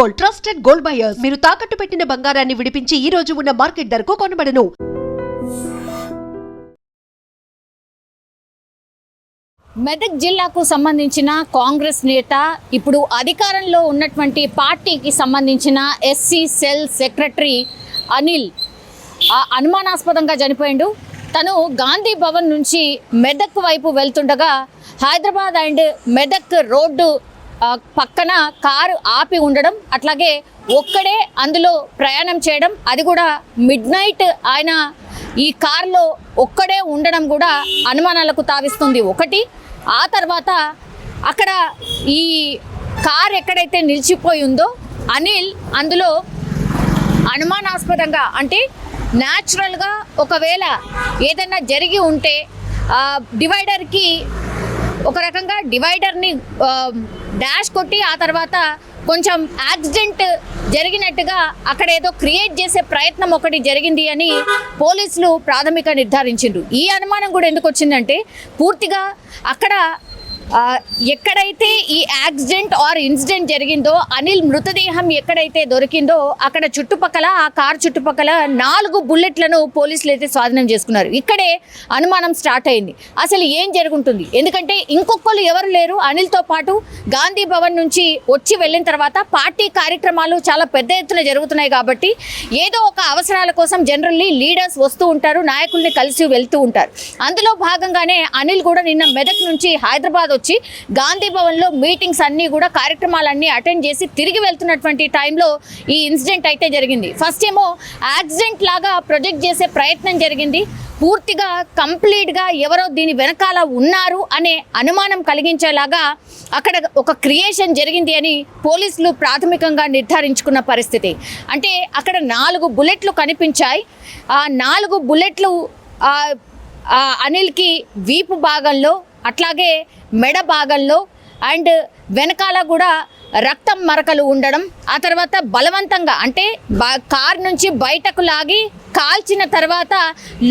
Gold trusted gold buyers. మీరు తాకట్టు పెట్టిన బంగారాన్ని విడిపించి ఈ రోజు ఉన్న మార్కెట్ ధరకు కొనబడను. మెదక్ జిల్లాకు సంబంధించిన కాంగ్రెస్ నేత ఇప్పుడు అధికారంలో ఉన్నటువంటి పార్టీకి సంబంధించిన ఎస్సీ సెల్ సెక్రటరీ అనిల్ అనుమానాస్పదంగా చనిపోయిండు. తను గాంధీ భవన్ నుంచి మెదక్ వైపు వెళ్తుండగా హైదరాబాద్ అండ్ మెదక్ రోడ్డు పక్కన కారు ఆపి ఉండడం అట్లాగే ఒక్కడే అందులో ప్రయాణం చేయడం అది కూడా మిడ్ నైట్ ఆయన ఈ కారులో ఒక్కడే ఉండడం కూడా అనుమానాలకు తావిస్తుంది. ఒకటి ఆ తర్వాత అక్కడ ఈ కార్ ఎక్కడైతే నిలిచిపోయి ఉందో అనిల్ అందులో అనుమానాస్పదంగా అంటే న్యాచురల్గా ఒకవేళ ఏదైనా జరిగి ఉంటే డివైడర్కి ఒక రకంగా డివైడర్ని డాష్ కొట్టి ఆ తర్వాత కొంచెం యాక్సిడెంట్ జరిగినట్టుగా అక్కడ ఏదో క్రియేట్ చేసే ప్రయత్నం ఒకటి జరిగింది అని పోలీసులు ప్రాథమిక నిర్ధారించిండ్రు. ఈ అనుమానం కూడా ఎందుకు వచ్చిందంటే పూర్తిగా అక్కడ ఎక్కడైతే ఈ యాక్సిడెంట్ ఆర్ ఇన్సిడెంట్ జరిగిందో అనిల్ మృతదేహం ఎక్కడైతే దొరికిందో అక్కడ చుట్టుపక్కల ఆ కార్ చుట్టుపక్కల నాలుగు బుల్లెట్లను పోలీసులు అయితే స్వాధీనం చేసుకున్నారు. ఇక్కడే అనుమానం స్టార్ట్ అయింది. అసలు ఏం జరుగుంటుంది? ఎందుకంటే ఇంకొకరు ఎవరు లేరు. అనిల్తో పాటు గాంధీ భవన్ నుంచి వచ్చి వెళ్ళిన తర్వాత పార్టీ కార్యక్రమాలు చాలా పెద్ద ఎత్తున జరుగుతున్నాయి కాబట్టి ఏదో ఒక అవసరాల కోసం జనరల్లీ లీడర్స్ వస్తూ ఉంటారు నాయకుల్ని కలిసి వెళ్తూ ఉంటారు. అందులో భాగంగానే అనిల్ కూడా నిన్న మెదక్ నుంచి హైదరాబాద్ వచ్చి గాంధీ భవన్లో మీటింగ్స్ అన్నీ కూడా కార్యక్రమాలన్నీ అటెండ్ చేసి తిరిగి వెళ్తున్నటువంటి టైంలో ఈ ఇన్సిడెంట్ అయితే జరిగింది. ఫస్ట్ ఏమో యాక్సిడెంట్ లాగా ప్రొజెక్ట్ చేసే ప్రయత్నం జరిగింది. పూర్తిగా కంప్లీట్గా ఎవరో దీని వెనకాల ఉన్నారు అనే అనుమానం కలిగించేలాగా అక్కడ ఒక క్రియేషన్ జరిగింది అని పోలీసులు ప్రాథమికంగా నిర్ధారించుకున్న పరిస్థితి. అంటే అక్కడ నాలుగు బుల్లెట్లు కనిపించాయి. ఆ నాలుగు బుల్లెట్లు అనిల్కి వీపు భాగంలో అట్లాగే మెడ భాగంలో అండ్ వెనకాల కూడా రక్తం మరకలు ఉండడం ఆ తర్వాత బలవంతంగా అంటే బా కార్ నుంచి బయటకు లాగి కాల్చిన తర్వాత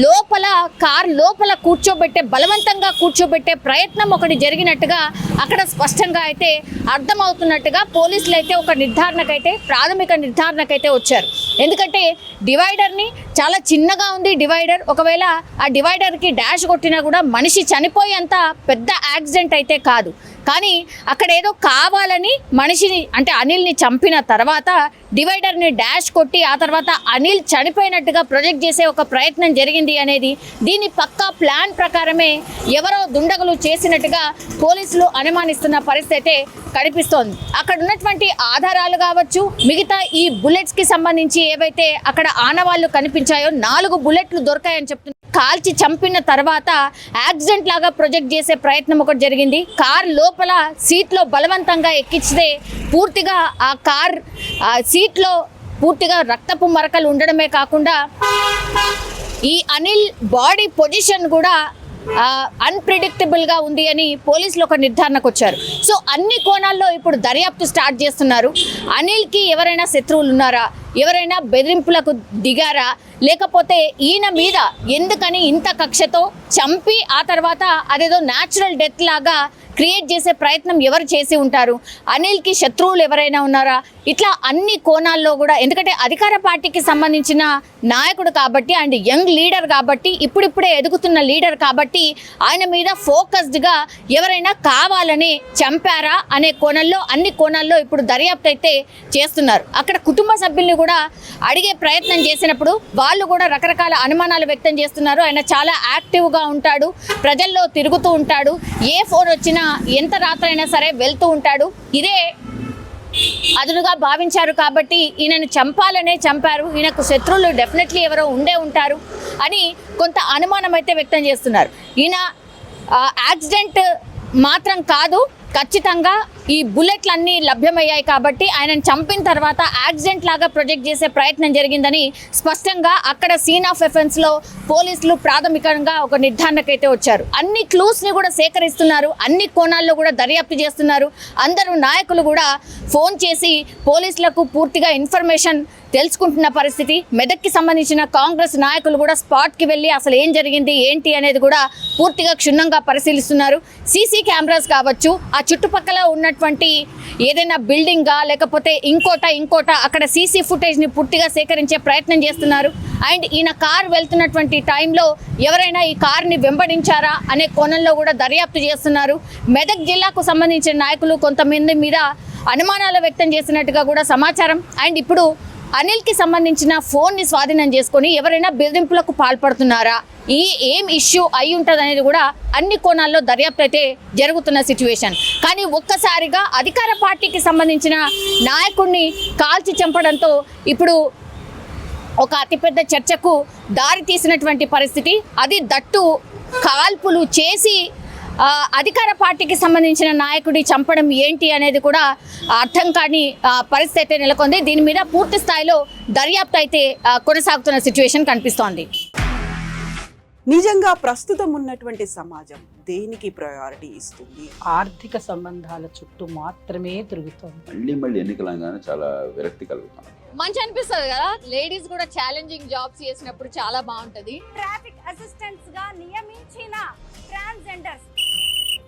లోపల కార్ లోపల కూర్చోబెట్టే బలవంతంగా కూర్చోబెట్టే ప్రయత్నం ఒకటి జరిగినట్టుగా అక్కడ స్పష్టంగా అయితే అర్థమవుతున్నట్టుగా పోలీసులు అయితే ఒక నిర్ధారణకైతే ప్రాథమిక నిర్ధారణకైతే వచ్చారు. ఎందుకంటే డివైడర్ని చాలా చిన్నగా ఉంది డివైడర్. ఒకవేళ ఆ డివైడర్కి డాష్ కొట్టినా కూడా మనిషి చనిపోయేంత పెద్ద యాక్సిడెంట్ అయితే కాదు. కానీ అక్కడ ఏదో కావాలని మనిషిని అంటే అనిల్ని చంపిన తర్వాత డివైడర్ని డాష్ కొట్టి ఆ తర్వాత అనిల్ చనిపోయినట్టుగా ప్రొజెక్ట్ చేసే ఒక ప్రయత్నం జరిగింది అనేది దీని పక్కా ప్లాన్ ప్రకారమే ఎవరో దుండగులు చేసినట్టుగా పోలీసులు అనుమానిస్తున్న పరిస్థితి అయితే కనిపిస్తోంది. అక్కడ ఉన్నటువంటి ఆధారాలు కావచ్చు మిగతా ఈ బుల్లెట్స్కి సంబంధించి ఏవైతే అక్కడ ఆనవాళ్ళు కనిపించాయో నాలుగు బుల్లెట్లు దొరికాయని చెప్తున్నారు. కాల్చి చంపిన తర్వాత యాక్సిడెంట్ లాగా ప్రొజెక్ట్ చేసే ప్రయత్నం ఒకటి జరిగింది. కార్ లోపల సీట్లో బలవంతంగా ఎక్కించితే పూర్తిగా ఆ కార్ ఆ సీట్లో పూర్తిగా రక్తపు మరకలు ఉండడమే కాకుండా ఈ అనిల్ బాడీ పొజిషన్ కూడా అన్ప్రిడిక్టబుల్గా ఉంది అని పోలీసులు ఒక నిర్ధారణకు వచ్చారు. సో అన్ని కోణాల్లో ఇప్పుడు దర్యాప్తు స్టార్ట్ చేస్తున్నారు. అనిల్కి ఎవరైనా శత్రువులు ఉన్నారా? ఎవరైనా బెదిరింపులకు దిగారా? లేకపోతే ఈయన మీద ఎందుకని ఇంత కక్షతో చంపి ఆ తర్వాత అదేదో న్యాచురల్ డెత్ లాగా క్రియేట్ చేసే ప్రయత్నం ఎవరు చేసి ఉంటారు? అనిల్కి శత్రువులు ఎవరైనా ఉన్నారా? ఇట్లా అన్ని కోణాల్లో కూడా ఎందుకంటే అధికార పార్టీకి సంబంధించిన నాయకుడు కాబట్టి అండ్ యంగ్ లీడర్ కాబట్టి ఇప్పుడిప్పుడే ఎదుగుతున్న లీడర్ కాబట్టి ఆయన మీద ఫోకస్డ్గా ఎవరైనా కావాలని చంపారా అనే కోణంలో అన్ని కోణాల్లో ఇప్పుడు దర్యాప్తు అయితే చేస్తున్నారు. అక్కడ కుటుంబ సభ్యుల్ని కూడా అడిగే ప్రయత్నం చేసినప్పుడు వాళ్ళు కూడా రకరకాల అనుమానాలు వ్యక్తం చేస్తున్నారు. ఆయన చాలా యాక్టివ్గా ఉంటాడు ప్రజల్లో తిరుగుతూ ఉంటాడు. ఏ ఫోన్ వచ్చినా ఎంత రాత్రైనా సరే వెళ్తూ ఉంటాడు. ఇదే అదునుగా భావించారు కాబట్టి ఈయనను చంపాలనే చంపారు. ఈయనకు శత్రువులు డెఫినెట్లీ ఎవరో ఉండే ఉంటారు అని కొంత అనుమానం అయితే వ్యక్తం చేస్తున్నారు. ఈయన యాక్సిడెంట్ మాత్రం కాదు. ఖచ్చితంగా ఈ బుల్లెట్లన్నీ లభ్యమయ్యాయి కాబట్టి ఆయనను చంపిన తర్వాత యాక్సిడెంట్ లాగా ప్రొజెక్ట్ చేసే ప్రయత్నం జరిగిందని స్పష్టంగా అక్కడ సీన్ ఆఫ్ ఎఫెన్స్లో పోలీసులు ప్రాథమికంగా ఒక నిర్ధారణకైతే వచ్చారు. అన్ని క్లూస్ని కూడా సేకరిస్తున్నారు. అన్ని కోణాల్లో కూడా దర్యాప్తు చేస్తున్నారు. అందరూ నాయకులు కూడా ఫోన్ చేసి పోలీసులకు పూర్తిగా ఇన్ఫర్మేషన్ తెలుసుకుంటున్న పరిస్థితి. మెదక్కి సంబంధించిన కాంగ్రెస్ నాయకులు కూడా స్పాట్కి వెళ్ళి అసలు ఏం జరిగింది ఏంటి అనేది కూడా పూర్తిగా క్షుణ్ణంగా పరిశీలిస్తున్నారు. సీసీ కెమెరాస్ కావచ్చు ఆ చుట్టుపక్కల ఉన్నటువంటి ఏదైనా బిల్డింగా లేకపోతే ఇంకోట ఇంకోట అక్కడ సీసీ ఫుటేజ్ని పూర్తిగా సేకరించే ప్రయత్నం చేస్తున్నారు. అండ్ ఈయన కార్ వెళ్తున్నటువంటి టైంలో ఎవరైనా ఈ కార్ని వెంబడించారా అనే కోణంలో కూడా దర్యాప్తు చేస్తున్నారు. మెదక్ జిల్లాకు సంబంధించిన నాయకులు కొంతమంది మీద అనుమానాలు వ్యక్తం చేసినట్టుగా కూడా సమాచారం. అండ్ ఇప్పుడు అనిల్కి సంబంధించిన ఫోన్ని స్వాధీనం చేసుకొని ఎవరైనా బెదిరింపులకు పాల్పడుతున్నారా? ఈ ఏం ఇష్యూ అయి ఉంటుంది అనేది కూడా అన్ని కోణాల్లో దర్యాప్తు అయితే జరుగుతున్న సిచ్యువేషన్. కానీ ఒక్కసారిగా అధికార పార్టీకి సంబంధించిన నాయకుడిని కాల్చి చంపడంతో ఇప్పుడు ఒక అతిపెద్ద చర్చకు దారి తీసినటువంటి పరిస్థితి. అది దట్టు కాల్పులు చేసి అధికార పార్టీకి సంబంధించిన నాయకుడి చంపడం ఏంటి అనేది కూడా అర్థం కాని పరిస్థితి అయితే నెలకొంది. దీని మీద పూర్తి స్థాయిలో దర్యాప్తు అయితే కొనసాగుతున్న సిచ్యువేషన్ కనిపిస్తోంది. నిజంగా ప్రస్తుతం ఉన్నటువంటి సమాజం దేనికి ప్రయారిటీ ఇస్తుంది? ఆర్థిక సంబంధాల చుట్టూ మాత్రమే తిరుగుతోంది. మళ్ళీ మళ్ళీ ఎన్నికలంగానే చాలా విరక్తి కలుగుతాను మంచి అనిపిస్తుంది కదా? లేడీస్ కూడా ఛాలెంజింగ్ జాబ్స్ చేసినప్పుడు చాలా బాగుంటది. ట్రాఫిక్ అసిస్టెంట్స్గా నియమించారు